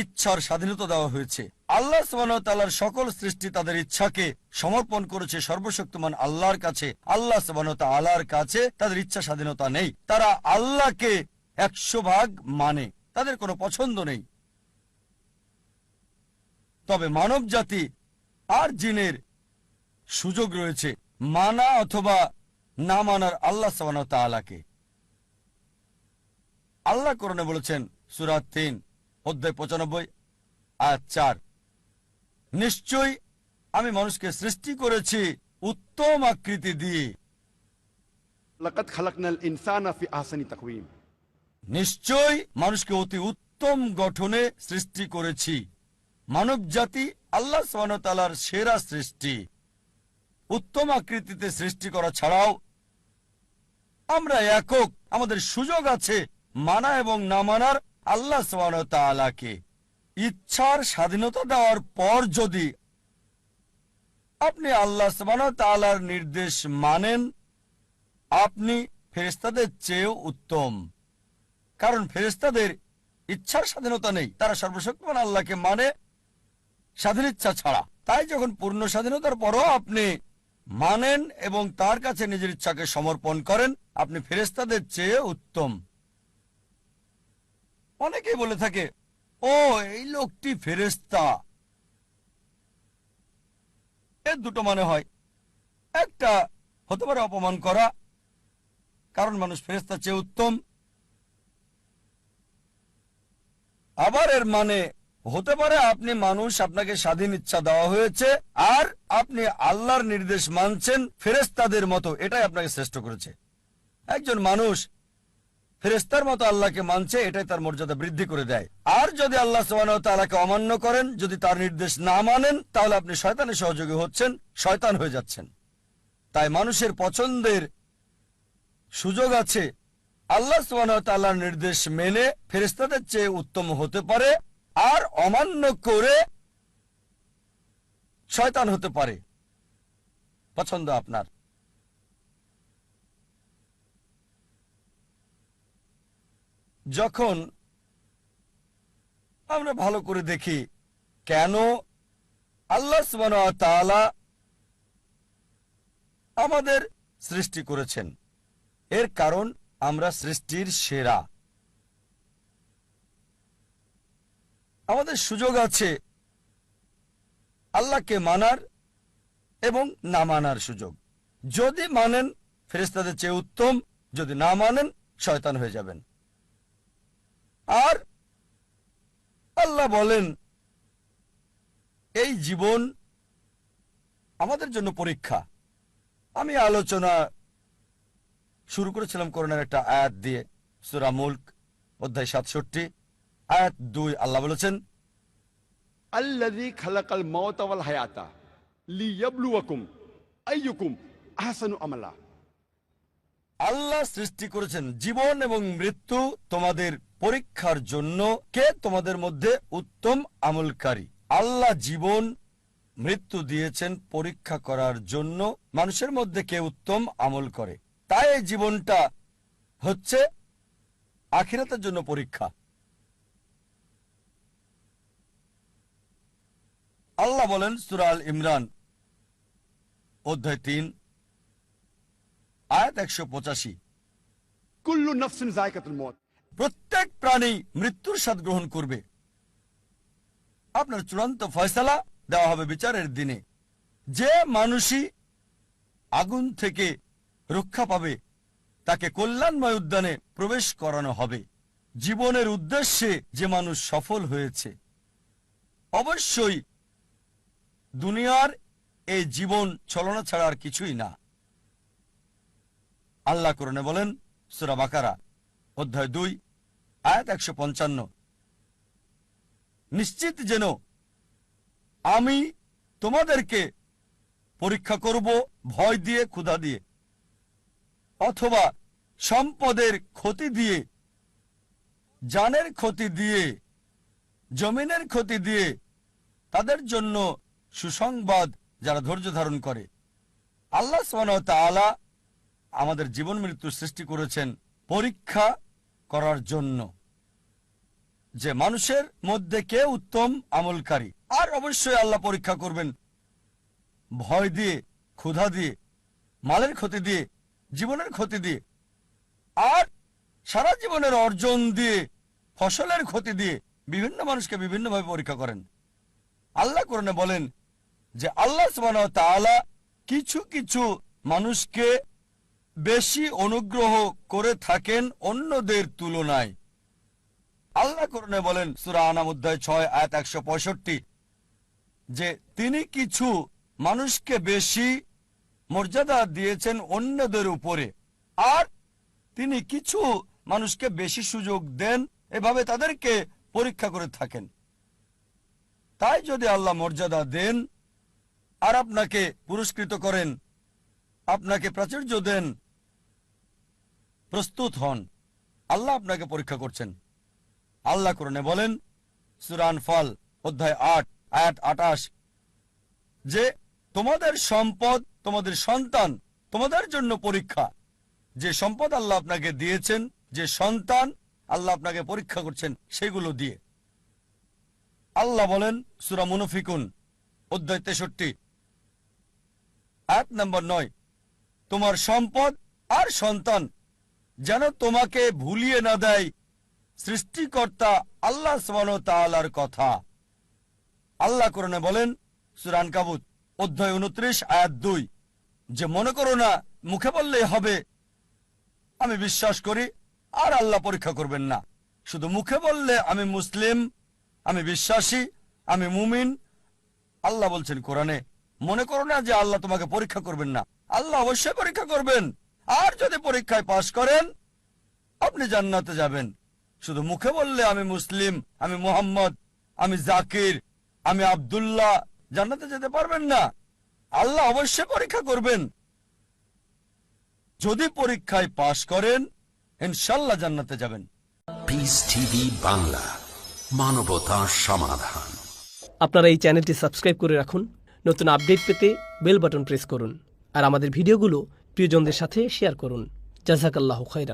ইচ্ছার স্বাধীনতা দেওয়া হয়েছে। আল্লাহ তাআলার সকল সৃষ্টি তাদের ইচ্ছাকে সমর্পণ করেছে সর্বশক্তিমান আল্লাহর কাছে। আল্লাহ আল্লাহর কাছে তাদের ইচ্ছা স্বাধীনতা নেই। তারা আল্লাহকে একশো ভাগ মানে। তাদের কোনো পছন্দ নেই। তবে মানব জাতি আর জিনের সুযোগ রয়েছে মানা অথবা না মানার আল্লাহ তাআলাকে। আল্লাহ করণে বলেছেন সুরাত অধ্যায় পঁচানব্বই আর চার। নিশ্চয়ই আমি মানুষকে সৃষ্টি করেছি উত্তম আকৃতি দিয়ে। নিশ্চয় মানুষকে অতি উত্তম গঠনে সৃষ্টি করেছি। মানব জাতি আল্লাহ সালার সেরা সৃষ্টি। উত্তম আকৃতিতে সৃষ্টি করা ছাড়াও আমরা একক আমাদের সুযোগ আছে মানা এবং না মানার আল্লাহ তালাকে ইচ্ছার স্বাধীনতা দেওয়ার পর যদি আপনি আল্লাহ তালার নির্দেশ মানেন, আপনি ফেরেস্তাদের চেয়েও উত্তম। কারণ ফেরেস্তাদের ইচ্ছার স্বাধীনতা নেই, তারা সর্বশক্তিমান আল্লাহকে মানে স্বাধীন ইচ্ছা ছাড়া। তাই যখন পূর্ণ স্বাধীনতার পরও আপনি মানেন এবং তার কাছে নিজের ইচ্ছাকে সমর্পণ করেন, আপনি ফেরেস্তাদের চেয়ে উত্তম। অনেকেই বলে থাকে, ও, এই লোকটি ফেরেস্তা এর দুটো মানে হয়। একটা হতে পারে অপমান করা, কারণ মানুষ ফেরেস্তার চেয়ে উত্তম। আবার এর মানে হতে পারে আপনি মানুষ আপনাকে স্বাধীন ইচ্ছা দেওয়া হয়েছে আর আপনি আল্লাহর নির্দেশ মানছেন ফেরেস্তাদের মতো, এটাই আপনাকে শ্রেষ্ঠ করেছে। একজন মানুষ ফেরেস্তার মতো আল্লাহকে মানছে, এটাই তার মর্যাদা বৃদ্ধি করে দেয়। আর যদি আল্লাহ তাআলাকে অমান্য করেন, যদি তার নির্দেশ না মানেন, তাহলে আপনি শয়তানের সহযোগী হচ্ছেন, শয়তান হয়ে যাচ্ছেন। তাই মানুষের পছন্দের সুযোগ আছে। আল্লাহ তাআলার নির্দেশ মেনে ফেরেস্তাদের চেয়ে উত্তম হতে পারে, আর অমান্য করে শয়তান হতে পারে। পছন্দ আপনার। যখন আমরা ভালো করে দেখি কেন আল্লাহ তাআলা আমাদের সৃষ্টি করেছেন। এর কারণ আমরা সৃষ্টির সেরা। আমাদের সুযোগ আছে আল্লাহকে মানার এবং না মানার সুযোগ। যদি মানেন ফেরেস্তাদের চেয়ে উত্তম, যদি না মানেন, শয়তান হয়ে যাবেন। আর আল্লাহ বলেন, এই জীবন আমাদের জন্য পরীক্ষা। আমি আলোচনা শুরু করেছিলাম করোনার একটা আয়াত দিয়ে, সুরা মুল্ক, অধ্যায় সাতষট্টি। আয়াত দুই, আল্লাহ বলেছেন আল্লাহ হায়াতা লিয়াবলুয়াকুম আমালা। আল্লাহ সৃষ্টি করেছেন জীবন এবং মৃত্যু তোমাদের পরীক্ষার জন্য। কে তোমাদের মধ্যে উত্তম আমলকারী? আল্লাহ জীবন, মৃত্যু দিয়েছেন পরীক্ষা করার জন্য। মানুষের মধ্যে কে উত্তম আমল করে? তাই এই জীবনটা হচ্ছে আখিরাতের জন্য পরীক্ষা। আল্লাহ বলেন সুরাল ইমরান, অধ্যায় তিন আয়াত একশো পঁচাশি। কুল্লু মত প্রত্যেক প্রাণী মৃত্যুর স্বাদ গ্রহণ করবে। আপনার চূড়ান্ত ফয়সালা দেওয়া হবে বিচারের দিনে। যে মানুষই আগুন থেকে রক্ষা পাবে তাকে কল্যাণময় উদ্যানে প্রবেশ করানো হবে। জীবনের উদ্দেশ্যে যে মানুষ সফল হয়েছে অবশ্যই দুনিয়ার এই জীবন ছলনা ছাড়া আর কিছুই না। আল্লাহ করণে বলেন, সুরা বাকারা, অধ্যায় দুই, আয়াত একশো পঞ্চান্ন। নিশ্চিত যেন আমি তোমাদেরকে পরীক্ষা করব ভয় দিয়ে, ক্ষুধা দিয়ে, অথবা সম্পদের ক্ষতি দিয়ে, জানের ক্ষতি দিয়ে, জমিনের ক্ষতি দিয়ে, তাদের জন্য সুসংবাদ যারা ধৈর্য ধারণ করে। আল্লাহ সুবহানাহু ওয়া তাআলা আমাদের জীবন মৃত্যু সৃষ্টি করেছেন পরীক্ষা করার জন্য। যে মানুষের মধ্যে কে উত্তম আমলকারী, আর অবশ্যই আল্লাহ পরীক্ষা করবেন। ভয় দিয়ে, ক্ষুধা দিয়ে, মালের ক্ষতি দিয়ে, জীবনের ক্ষতি দিয়ে, আর সারা জীবনের অর্জন দিয়ে, ফসলের ক্ষতি দিয়ে বিভিন্ন মানুষকে বিভিন্নভাবে পরীক্ষা করেন। আল্লাহ কোরআনে বলেন যে আল্লাহ তাআলা কিছু কিছু মানুষকে বেশি অনুগ্রহ করে থাকেন অন্যদের তুলনায়। আল্লাহ কোরআনে বলেন, সূরা আনাম ছয়, আয়াত একশো পঁয়ষট্টি, যে তিনি কিছু মানুষকে বেশি মর্যাদা দিয়েছেন অন্যদের উপরে, আর তিনি কিছু মানুষকে বেশি সুযোগ দেন এভাবে তাদেরকে পরীক্ষা করে থাকেন। তাই যদি আল্লাহ মর্যাদা দেন আর আপনাকে পুরস্কৃত করেন, আপনাকে প্রাচুর্য দেন প্রস্তুত হন। আল্লাহ আপনাকে পরীক্ষা করছেন। আল্লাহ করণে বলেন সুরান ফল অধ্যায় আট, আয়াত আটাশ, যে তোমাদের সম্পদ, তোমাদের সন্তান, তোমাদের জন্য পরীক্ষা। যে সম্পদ আল্লাহ আপনাকে দিয়েছেন, যে সন্তান আল্লাহ আপনাকে পরীক্ষা করছেন, সেগুলো দিয়ে। আল্লাহ বলেন, সুরা মুনফিকুন, অধ্যায় তেষট্টি এক নম্বর নয়, তোমার সম্পদ আর সন্তান যেন তোমাকে ভুলিয়ে না দেয় সৃষ্টিকর্তা আল্লাহ তাআলার কথা। আল্লাহ করণে বলেন সুরান কাবুত অধ্যায় উনত্রিশ, আয়াত দুই, যে মনে করো না, মুখে বললেই হবে। আমি বিশ্বাস করি, আর আল্লাহ পরীক্ষা করবেন না। শুধু মুখে বললে আমি মুসলিম, আমি বিশ্বাসী, আমি মুমিন। আল্লাহ বলছেন কোরআনে, মনে করো না যে আল্লাহ তোমাকে পরীক্ষা করবেন না। আল্লাহ অবশ্যই পরীক্ষা করবেন। আর যদি পরীক্ষায় পাশ করেন আপনি জান্নাতে যাবেন। শুধু মুখে বললে আমি মুসলিম আমি মোহাম্মদ আমি জাকির আমি আব্দুল্লাহ জান্নাতে যেতে পারবেন না। আল্লাহ অবশ্যই পরীক্ষা করবেন। যদি পরীক্ষায় পাশ করেন ইনশাল্লাহ জান্নাতে যাবেন। পিস টিভি বাংলা মানবতা সমাধান। আপনারা এই চ্যানেলটি সাবস্ক্রাইব করে রাখুন। নতুন আপডেট পেতে বেল বাটন প্রেস করুন। আর আমাদের ভিডিওগুলো প্রিয়জনদের সাথে শেয়ার করুন। জাজাকাল্লাহ খৈরান